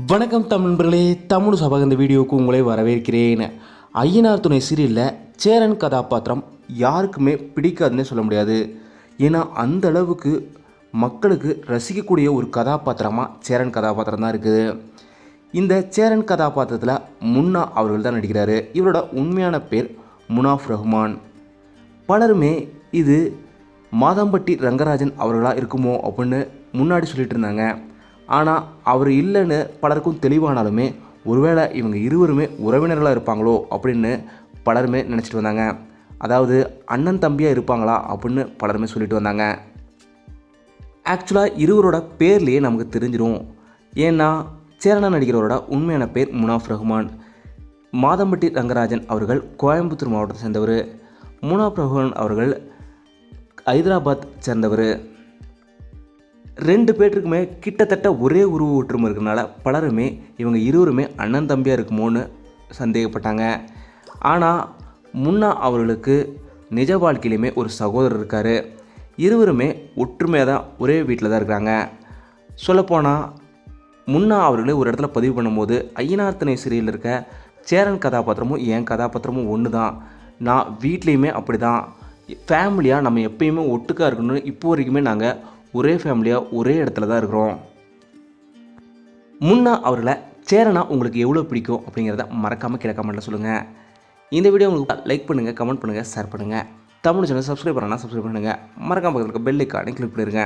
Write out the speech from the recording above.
வணக்கம் தமிழ் நண்பர்களே தமிழ் சபாக இந்த வீடியோவுக்கு உங்களை வரவேற்கிறேன். ஐயனார் துணை சீரியலில் சேரன் கதாபாத்திரம் யாருக்குமே பிடிக்காதுன்னே சொல்ல முடியாது. ஏன்னா அந்த அளவுக்கு மக்களுக்கு ரசிக்கக்கூடிய ஒரு கதாபாத்திரமாக சேரன் கதாபாத்திரம் தான் இருக்குது. இந்த சேரன் கதாபாத்திரத்தில் முன்னா அவர்கள் தான் நடிக்கிறாரு. இவரோட உண்மையான பேர் முனாஃப் ரஹ்மான். பலருமே இது மாதம்பட்டி ரங்கராஜன் அவர்களாக இருக்குமோ அப்படின்னு முன்னாடி சொல்லிட்டு இருந்தாங்க. ஆனால் அவர் இல்லைன்னு பலருக்கும் தெளிவானாலுமே ஒருவேளை இவங்க இருவருமே உறவினர்களாக இருப்பாங்களோ அப்படின்னு பலருமே நினச்சிட்டு வந்தாங்க. அதாவது அண்ணன் தம்பியாக இருப்பாங்களா அப்படின்னு பலருமே சொல்லிட்டு வந்தாங்க. ஆக்சுவலாக இருவரோட பேர்லேயே நமக்கு தெரிஞ்சிடும் ஏன்னா சேரனா நடிகரோட உண்மையான பேர் முனாஃப் ரஹ்மான் மாதம்பட்டி ரங்கராஜன் அவர்கள் கோயம்புத்தூர் மாவட்டத்தை சேர்ந்தவர். முனாஃப் ரஹ்மான் அவர்கள் ஹைதராபாத் சேர்ந்தவர். ரெண்டு பேர்த்துக்குமே கிட்டத்தட்ட ஒரே உருவ ஒற்றுமை இருக்கிறனால பலருமே இவங்க இருவருமே அண்ணன் தம்பியாக இருக்குமோன்னு சந்தேகப்பட்டாங்க. ஆனால் முன்னா அவர்களுக்கு நிஜ வாழ்க்கையிலுமே ஒரு சகோதரர் இருக்கார். இருவருமே ஒற்றுமையாக தான் ஒரே வீட்டில் தான் இருக்கிறாங்க. சொல்லப்போனால் முன்னா அவர்களே ஒரு இடத்துல பதிவு பண்ணும்போது ஐயனார்த்தனை சிறையில் இருக்க சேரன் கதாபாத்திரமும் என் கதாபாத்திரமும் ஒன்று தான் நான் வீட்லேயுமே அப்படி தான் ஃபேமிலியாக நம்ம எப்பயுமே ஒட்டுக்காக இருக்கணும்னு இப்போ வரைக்குமே நாங்கள் ஒரே ஃபேமிலியாக ஒரே இடத்துல தான் இருக்கிறோம். முன்னா அவர்களை சேரனா உங்களுக்கு எவ்வளோ பிடிக்கும் அப்படிங்கிறத மறக்காமல் கீழே கமெண்ட்டில் சொல்லுங்கள் இந்த வீடியோ உங்களுக்கு லைக் பண்ணுங்கள் கமெண்ட் பண்ணுங்கள் ஷேர் பண்ணுங்கள் தமிழ் சேனல் சப்ஸ்கிரைப் பண்ணனா சப்ஸ்கிரைப் பண்ணுங்கள் மறக்காம பக்கத்தில் இருக்க பெல் ஐக்கானே கிளிக் பண்ணிடுங்க